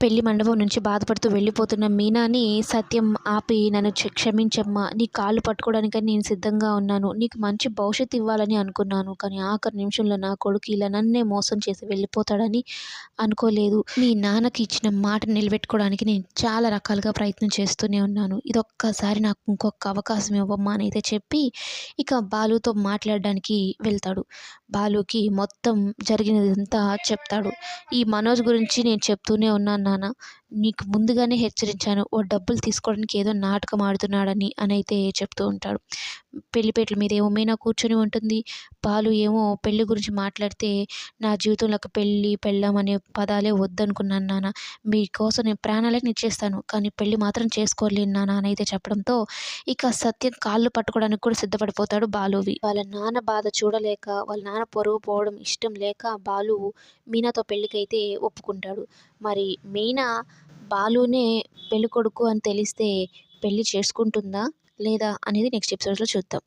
పెళ్ళి మండపం నుంచి బాధపడుతూ వెళ్ళిపోతున్న మీనాని సత్యం ఆపి నన్ను క్షమించమ్మా నీ కాళ్ళు పట్టుకోవడానికని నేను సిద్ధంగా ఉన్నాను. నీకు మంచి భవిష్యత్తు ఇవ్వాలని అనుకున్నాను కానీ ఆఖరి నిమిషంలో నా కొడుకు ఇలా నన్నే మోసం చేసి వెళ్ళిపోతాడని అనుకోలేదు. మీ నాన్నకి ఇచ్చిన మాట నిలబెట్టుకోవడానికి నేను చాలా రకాలుగా ప్రయత్నం చేస్తూనే ఉన్నాను. ఇదొక్కసారి నాకు ఇంకొక అవకాశం ఇవ్వమ్మా అని అయితే చెప్పి ఇక బాలుతో మాట్లాడడానికి వెళ్తాడు. బాలుకి మొత్తం జరిగినదంతా చెప్తాడు. ఈ మనోజ్ గురించి నేను చెప్తూనే ఉన్నాను. నాన్న నీకు ముందుగానే హెచ్చరించాను. ఓ డబ్బులు తీసుకోవడానికి ఏదో నాటకం ఆడుతున్నాడని అని అయితే చెప్తూ ఉంటాడు. పెళ్ళిపేటల మీద ఏమో మీనా కూర్చొని ఉంటుంది. బాలు ఏమో పెళ్ళి గురించి మాట్లాడితే నా జీవితంలో ఒక పెళ్ళి పెళ్ళం అనే పదాలే వద్దనుకున్నాను నాన్న మీకోసం నేను ప్రాణాలని ఇచ్చేస్తాను కానీ పెళ్ళి మాత్రం చేసుకోలేను నాన్న అని అయితే చెప్పడంతో ఇక సత్యం కాళ్ళు పట్టుకోవడానికి కూడా సిద్ధపడిపోతాడు బాలువి. వాళ్ళ నాన్న బాధ చూడలేక వాళ్ళ నాన్న పొరుగు పోవడం ఇష్టం లేక బాలు మీనాతో పెళ్ళికైతే ఒప్పుకుంటాడు. మరి మీనా బాలునే పెళ్ళికొడుకు అని తెలిస్తే పెళ్ళి చేసుకుంటుందా లేదా అనేది నెక్స్ట్ ఎపిసోడ్లో చూద్దాం.